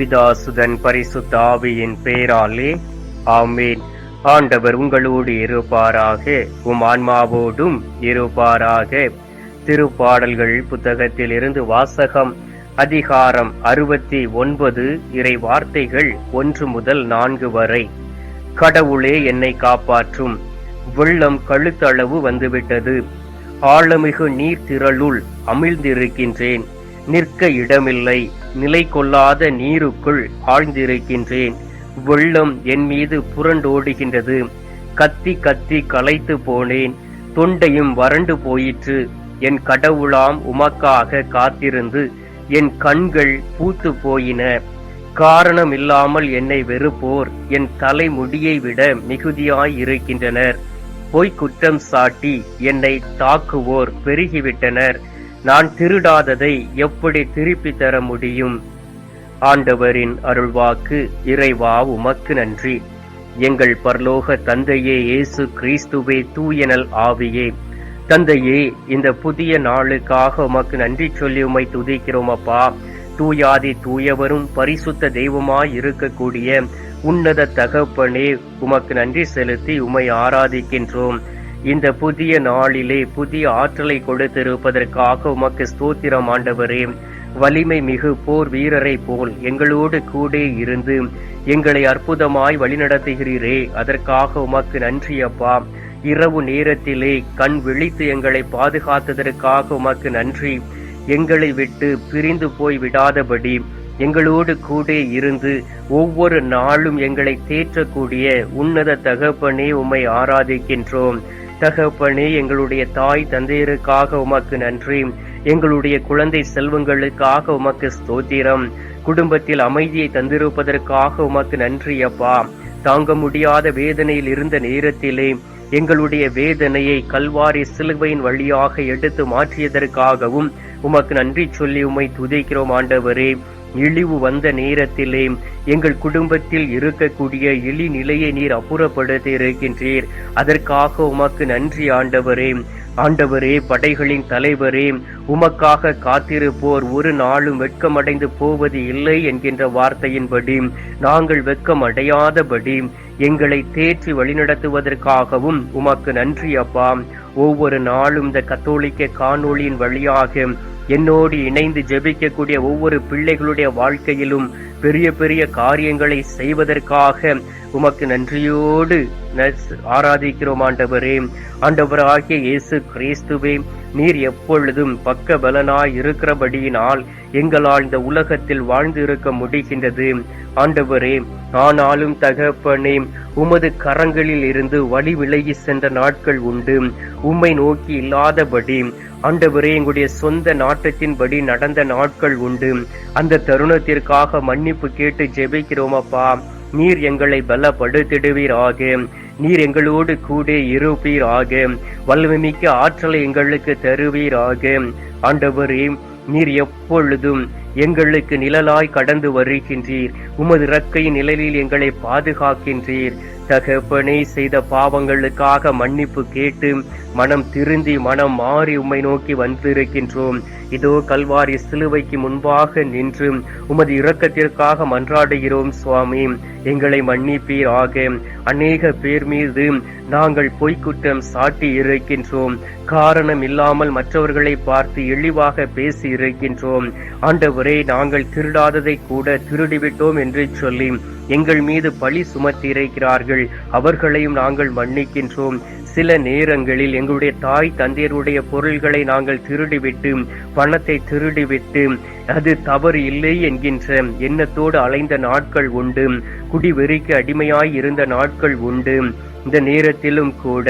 பிதாசுதன் பரிசுத்த ஆவியின் பேராலே ஆமேன். ஆண்டவர் உங்களோடு இருப்பாராக உம் ஆன்மாவோடும் இருப்பாராக. திருப்பாடல்கள் புத்தகத்தில் இருந்து வாசகம் அதிகாரம் அறுபத்தி ஒன்பது இறை வார்த்தைகள் ஒன்று முதல் நான்கு வரை. கடவுளே என்னை காப்பாற்றும். வெள்ளம் கழுத்தளவு வந்துவிட்டது. ஆழமிகு நீர் திரளுள் அமிழ்ந்திருக்கின்றேன். நிற்க இடமில்லை. நிலை கொள்ளாத நீருக்குள் ஆழ்ந்திருக்கின்றேன். வெள்ளம் என் மீது புரண்டோடுகின்றது. கத்தி கத்தி களைத்து போனேன். தொண்டையும் வறண்டு போயிற்று. என் கடவுளாம் உமக்காக காத்திருந்து என் கண்கள் பூத்து போயின. காரணம் இல்லாமல் என்னை வெறுப்போர் என் தலைமுடியை விட மிகுதியாய் இருக்கின்றனர். பொய் குற்றம் சாட்டி என்னை தாக்குவோர் பெருகிவிட்டனர். நான் திருடாததை எப்படி திருப்பி தர முடியும்? ஆண்டவரின் அருள்வாக்கு இறைவா உமக்கு நன்றி. எங்கள் பரலோக தந்தையே இயேசு கிறிஸ்துவே தூயனல் ஆவியே. தந்தையே இந்த புதிய நாளுக்காக உமக்கு நன்றி சொல்லி உமை துதிக்கிறோம் அப்பா. தூயாதி தூயவரும் பரிசுத்த தெய்வமாய் இருக்கக்கூடிய உன்னத தகப்பனே உமக்கு நன்றி செலுத்தி உம்மை ஆராதிக்கின்றோம். இந்த புதிய நாளிலே புதிய ஆற்றலை கொடுத்திருப்பதற்காக உமக்கு ஸ்தோத்திரம் ஆண்டவரே. வலிமை மிகு போர் வீரரை போல் எங்களோடு கூட இருந்து எங்களை அற்புதமாய் வழிநடத்துகிறீரே. அதற்காக உமக்கு நன்றி அப்பா. இரவு நேரத்திலே கண் விழித்து எங்களை பாதுகாத்ததற்காக உமக்கு நன்றி. எங்களை விட்டு பிரிந்து போய் விடாதபடி எங்களோடு கூட இருந்து ஒவ்வொரு நாளும் எங்களை தேற்றக்கூடிய உன்னத தகப்பனே உம்மை ஆராதிக்கின்றோம். தகப்பனே எங்களுடைய தாய் தந்தையருக்காக உமக்கு நன்றி. எங்களுடைய குழந்தை செல்வங்களுக்காக உமக்கு ஸ்தோத்திரம். குடும்பத்தில் அமைதியை தந்திருப்பதற்காக உமக்கு நன்றி அப்பா. தாங்க முடியாத வேதனையில் இருந்த நேரத்திலே எங்களுடைய வேதனையை கல்வாரி சிலுவையின் வழியாக எடுத்து மாற்றியதற்காகவும் உமக்கு நன்றி சொல்லி உம்மை துதிக்கிறோம் ஆண்டவரே. இழிவு வந்த நேரத்திலே எங்கள் குடும்பத்தில் இருக்கக்கூடிய இழி நிலையை நீர் அப்புறப்படுத்தி இருக்கின்றீர் அதற்காக உமக்கு நன்றி ஆண்டவரே. ஆண்டவரே படைகளின் தலைவரே உமக்காக காத்திருப்போர் ஒரு நாளும் வெட்கமடைந்து போவது இல்லை என்கின்ற வார்த்தையின்படி நாங்கள் வெட்கம் அடையாதபடி எங்களை தேற்றி வழிநடத்துவதற்காகவும் உமக்கு நன்றி அப்பா. ஒவ்வொரு நாளும் இந்த கத்தோலிக்க காணொளியின் வழியாக என்னோடு இணைந்து ஜெபிக்கக்கூடிய ஒவ்வொரு பிள்ளைகளுடைய வாழ்க்கையிலும் பெரிய பெரிய காரியங்களை செய்வதற்காக உமக்கு நன்றியோடு ஆராதிக்கிறோம் ஆண்டவரே. ஆண்டவராகிய இயேசு கிறிஸ்துவே நீர் எப்பொழுதும் பக்க பலனாய் இருக்கிறபடியினால் எங்களால் இந்த உலகத்தில் வாழ்ந்து இருக்க முடிகின்றது. ஆண்டவரே ஆனாலும் தகப்பனே உமது கரங்களில் இருந்து வழி விலகி சென்ற நாட்கள் உண்டு. உம்மை நோக்கி இல்லாதபடி ஆண்டவரே எங்களுடைய சொந்த நாட்டத்தின்படி நடந்த நாட்கள் உண்டு. அந்த தருணத்திற்காக மன்னிப்பு கேட்டு ஜெபிக்கிறோம் அப்பா நீர் எங்களை பலப்படுத்திடுவீராக. நீர் எங்களோடு கூட இருப்பீராக. வல்லமைமிக்க ஆற்றலை எங்களுக்கு தருவீராக. ஆண்டவரே நீர் எப்பொழுதும் எங்களுக்கு நிழலாய் கடந்து வருகின்றீர். உமது இறக்கையின் நிழலில் எங்களை பாதுகாக்கின்றீர். தகப்பனே செய்த பாவங்களுக்காக மன்னிப்பு கேட்டு மனம் திருந்தி மனம் மாறி உம்மை நோக்கி வந்திருக்கின்றோம். இதோ கல்வாரி சிலுவைக்கு முன்பாக நின்று உமது இரக்கத்திற்காக மன்றாடுகிறோம் சுவாமி. எங்களை மன்னிப்பீராக அநேக பேர் மீது நாங்கள் பொய்க்குற்றம் சாட்டி இருக்கின்றோம். காரணம் இல்லாமல் மற்றவர்களை பார்த்து இழிவாக பேசி இருக்கின்றோம். ஆண்டவரே நாங்கள் திருடாததை கூட திருடிவிட்டோம் என்று சொல்லி எங்கள் மீது பழி சுமத்தி இருக்கிறார்கள் அவர்களையும் நாங்கள் மன்னிக்கின்றோம். சில நேரங்களில் எங்களுடைய தாய் தந்தையருடைய பொருள்களை நாங்கள் திருடிவிட்டு பணத்தை திருடிவிட்டு அது தவறு இல்லை என்கின்ற எண்ணத்தோடு அலைந்த நாட்கள் உண்டு. குடிவெறிக்கு அடிமையாய் இருந்த நாட்கள் உண்டு. இந்த நேரத்திலும் கூட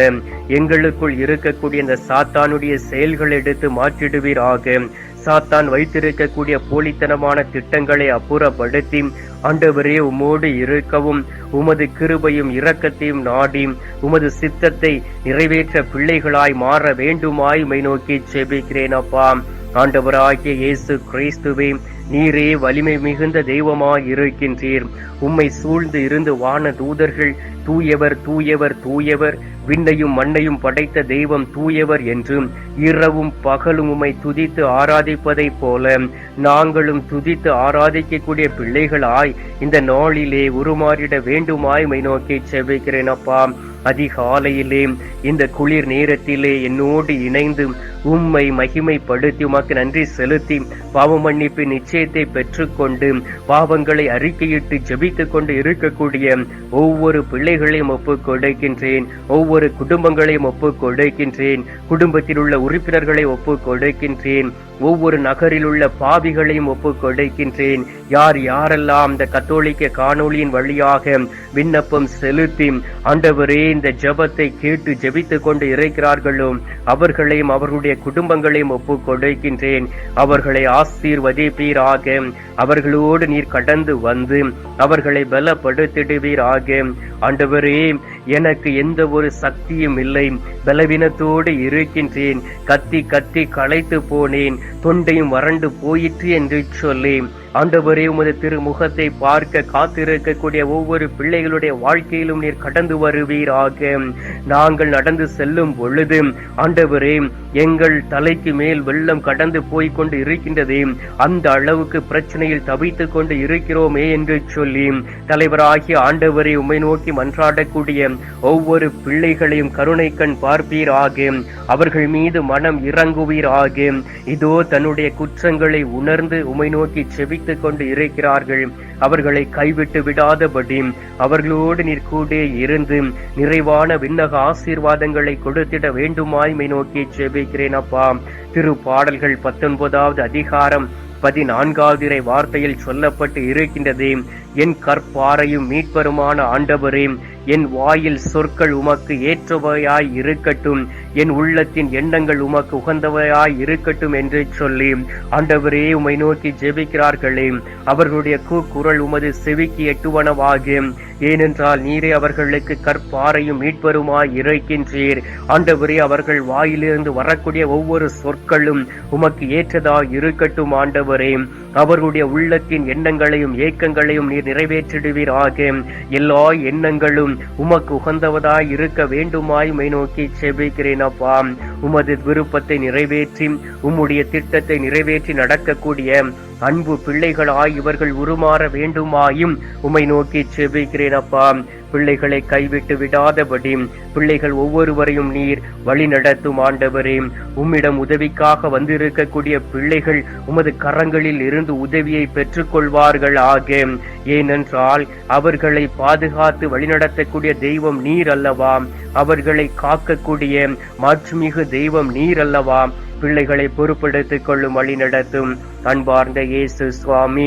எங்களுக்குள் இருக்கக்கூடிய இந்த சாத்தானுடைய செயல்களை எடுத்து மாற்றிடுவீராக. சாத்தான் வைத்திருக்கக்கூடிய போலித்தனமான திட்டங்களை அப்புறப்படுத்தி ஆண்டவரே உமோடு இருக்கவும் உமது கிருபையும் இரக்கத்தையும் நாடி உமது சித்தத்தை நிறைவேற்ற பிள்ளைகளாய் மாற வேண்டுமாய் மை நோக்கி செபிக்கிறேன் அப்பா. ஆண்டவராகிய இயேசு கிறிஸ்துவே நீரே வலிமை மிகுந்த தெய்வமாய் இருக்கின்றீர். உம்மை சூழ்ந்து இருந்து வான தூதர்கள் தூயவர் தூயவர் தூயவர் விண்ணையும் மண்ணையும் படைத்த தெய்வம் தூயவர் என்றும் இரவும் பகலும் உமை துதித்து ஆராதிப்பதைப் போல நாங்களும் துதித்து ஆராதிக்கக்கூடிய பிள்ளைகளாய் இந்த நாளிலே உருமாறிட வேண்டுமாய் மை நோக்கி செபிக்கிறேன் அப்பா. அதிகாலையிலே இந்த குளிர் நேரத்திலே என்னோடு இணைந்து உம்மை மகிமைப்படுத்தி உமக்கு நன்றி செலுத்தி பாவ மன்னிப்பு நிச்சயத்தை பெற்றுக்கொண்டு பாவங்களை அறிக்கையிட்டு ஜெபித்துக் கொண்டு இருக்கக்கூடிய ஒவ்வொரு பிள்ளைகளையும் ஒப்புக் கொடுக்கின்றேன். ஒவ்வொரு குடும்பங்களையும் ஒப்பு கொடுக்கின்றேன். குடும்பத்தில் உள்ள உறுப்பினர்களை ஒப்புக் கொடுக்கின்றேன். ஒவ்வொரு நகரில் உள்ள பாவிகளையும் ஒப்புக் கொடுக்கின்றேன் யார் யாரெல்லாம் இந்த கத்தோலிக்க காணொளியின் வழியாக விண்ணப்பம் செலுத்தி ஆண்டவரே இந்த ஜெபத்தை கேட்டு ஜெபித்துக் கொண்டு இருக்கிறார்களோ அவர்களையும் அவர்களுடைய குடும்பங்களையும் ஒப்புக் கொடுக்கின்றேன் அவர்களை ஆசீர்வதிப்பீராக. அவர்களோடு நீர் கடந்து வந்து அவர்களை பலப்படுத்திடுவீராக. ஆண்டவரே எனக்கு எந்த ஒரு சக்தியும் இல்லை. பலவீனத்தோடு இருக்கின்றேன். கத்தி கத்தி களைத்து போனேன். தொண்டையும் வறண்டு போயிற்று என்று சொல்லி ஆண்டவரே உமது திருமுகத்தை பார்க்க காத்திருக்கக்கூடிய ஒவ்வொரு பிள்ளைகளுடைய வாழ்க்கையிலும் நீர் கடந்து வருவீராக. நாங்கள் நடந்து செல்லும் பொழுது ஆண்டவரே எங்கள் தலைக்கு மேல் வெள்ளம் கடந்து போய்க் கொண்டு இருக்கின்றதே. அந்த அளவுக்கு பிரச்சனையில் தவித்து கொண்டு இருக்கிறோமே என்று சொல்லி தலைவராகிய ஆண்டவரை உமை நோக்கி மன்றாடக்கூடிய ஒவ்வொரு பிள்ளைகளையும் கருணை கண் பார்ப்பீராக. அவர்கள் மீது மனம் இறங்குவீராக. இதோ தன்னுடைய குற்றங்களை உணர்ந்து உமை நோக்கி செவி செபித்துக் கொண்டு இருக்கிறார்கள். அவர்களை கைவிட்டு விடாதபடி அவர்களோடு நீர் கூட இருந்து நிறைவான விண்ணக ஆசீர்வாதங்களை கொடுத்திட வேண்டுமாய்மை நோக்கி செபிக்கிறேன் அப்பா. திரு பாடல்கள் பத்தொன்பதாவது அதிகாரம் பதினான்காவது வார்த்தையில் சொல்லப்பட்டு இருக்கின்றது. என் கற்பாரையும் மீட்பருமான ஆண்டவரே என் வாயில் சொற்கள் உமக்கு ஏற்றவையாய் இருக்கட்டும். என் உள்ளத்தின் எண்ணங்கள் உமக்கு உகந்தவையாய் இருக்கட்டும் என்று சொல்லி ஆண்டவரே உமை நோக்கி ஜெபிக்கிறார்களே. அவர்களுடைய கூக்குரல் உமது செவிக்கு எட்டுவனவாகும் ஏனென்றால் நீரே அவர்களுக்கு கற்பாரையும் மீட்பருமாய் இருக்கின்றீர் ஆண்டவரே அவர்கள் வாயிலிருந்து வரக்கூடிய ஒவ்வொரு சொற்களும் உமக்கு ஏற்றதாய் இருக்கட்டும் ஆண்டவரே. அவர்களுடைய உள்ளத்தின் எண்ணங்களையும் ஏக்கங்களையும் நீர் நிறைவேற்றிடுவீராக. எல்லா எண்ணங்களும் உமக்கு உகந்தவதாய் இருக்க வேண்டுமாய் மை நோக்கி செபிக்கிறேன் அப்பா. உமது விருப்பத்தை நிறைவேற்றி உம்முடைய திட்டத்தை நிறைவேற்றி நடக்கக்கூடிய அன்பு பிள்ளைகளாய் இவர்கள் உருமாற வேண்டுமாயும் உம்மை நோக்கி செபிக்கிறேன் அப்பா. பிள்ளைகளை கைவிட்டு விடாதபடி பிள்ளைகள் ஒவ்வொருவரையும் நீர் வழி நடத்தும் ஆண்டவரே. உம்மிடம் உதவிக்காக வந்திருக்கக்கூடிய பிள்ளைகள் உமது கரங்களில் இருந்து உதவியை பெற்றுக்கொள்வார்கள் ஆக. ஏனென்றால் அவர்களை பாதுகாத்து வழிநடத்தக்கூடிய தெய்வம் நீர் அல்லவா? அவர்களை காக்கக்கூடிய மாற்றுமிகு தெய்வம் நீர் அல்லவா? பிள்ளைகளை பொறுப்படுத்திக் கொள்ளும் வழி நடத்தும். அன்பார்ந்த இயேசு சுவாமி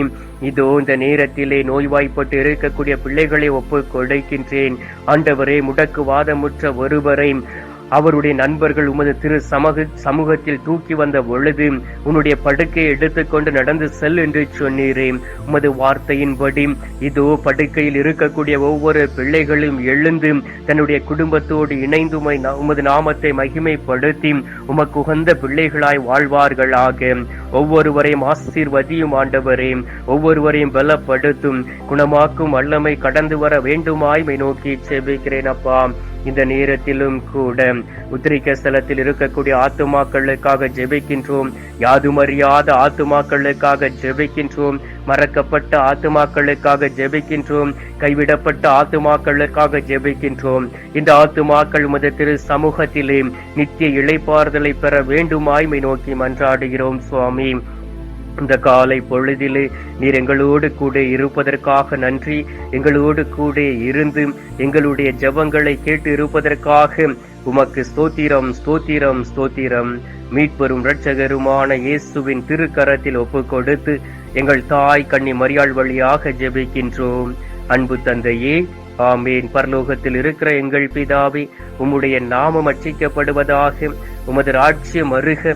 இதோ இந்த நேரத்திலே நோய்வாய்ப்பட்டு இருக்கக்கூடிய பிள்ளைகளை ஒப்பு கொடுக்கின்றேன். ஆண்டவரே முடக்குவாதமுற்ற ஒருவரை அவருடைய நண்பர்கள் உமது திரு சமூக சமூகத்தில் தூக்கி வந்த பொழுது உன்னுடைய படுக்கையை எடுத்துக்கொண்டு நடந்து செல் என்று சொன்னீரே. உமது வார்த்தையின்படி இதோ படுக்கையில் இருக்கக்கூடிய ஒவ்வொரு பிள்ளைகளும் எழுந்து தன்னுடைய குடும்பத்தோடு இணைந்து நா- உமது நாமத்தை மகிமைப்படுத்தி உமக்கு உகந்த பிள்ளைகளாய் வாழ்வார்களாக. ஒவ்வொருவரையும் ஆசீர்வதியும் ஆண்டவரே. ஒவ்வொருவரையும் பலப்படுத்தும் குணமாக்கும் வல்லமை கடந்து வர வேண்டுமாய்மை நோக்கி செபிக்கிறேன் அப்பா. இந்த நேரத்திலும் கூட உத்திரிக்க ஸ்தலத்தில் இருக்கக்கூடிய ஆத்துமாக்களுக்காக ஜெபிக்கின்றோம். யாதுமறியாத ஆத்துமாக்களுக்காக ஜெபிக்கின்றோம். மறக்கப்பட்ட ஆத்துமாக்களுக்காக ஜெபிக்கின்றோம். கைவிடப்பட்ட ஆத்துமாக்களுக்காக ஜெபிக்கின்றோம். இந்த ஆத்துமாக்கள் உமது திரு சமூகத்திலே நித்திய இளைப்பாறுதலை பெற வேண்டுமாய்மை நோக்கி மன்றாடுகிறோம் சுவாமி. இந்த காலை பொழுதிலே நீர் எங்களோடு கூட இருப்பதற்காக நன்றி. எங்களோடு கூட இருந்து எங்களுடைய ஜபங்களை கேட்டு இருப்பதற்காக உமக்கு ஸ்தோத்திரம் ஸ்தோத்திரம் ஸ்தோத்திரம். மீட்பெரும் இரட்சகருமான இயேசுவின் திருக்கரத்தில் ஒப்பு கொடுத்து எங்கள் தாய் கண்ணி மரியாள் வழியாக ஜெபிக்கின்றோம். அன்பு தந்தையே ஆமேன். பரலோகத்தில் இருக்கிற எங்கள் பிதாவே உம்முடைய நாமம் அச்சிக்கப்படுவதாக உமது ராஜ்யம் அருக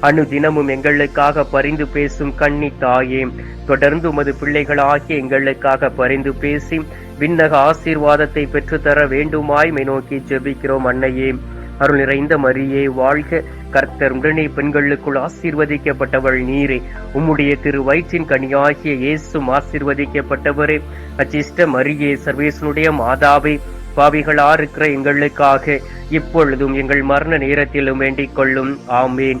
அணு தினமும் எங்களுக்காக பரிந்து பேசும் கண்ணி தாயே தொடர்ந்து உமது பிள்ளைகளாகி எங்களுக்காக பரிந்து பேசி விண்ணக ஆசீர்வாதத்தை பெற்றுத்தர வேண்டுமாய் நோக்கி ஜெபிக்கிறோம் அன்னையே. அருள் நிறைந்த மரியே வாழ்க. கர்த்தர் உடனே பெண்களுக்குள் ஆசீர்வதிக்கப்பட்டவள் நீரே. உம்முடைய திரு வயிற்றின் கனியாகிய இயேசும் ஆசீர்வதிக்கப்பட்டவரே. அச்சிஷ்ட மரியே சர்வேசனுடைய மாதாவை பாவிகளா இருக்கிற எங்களுக்காக இப்பொழுதும் எங்கள் மரண நேரத்திலும் வேண்டிக் கொள்ளும். ஆமேன்.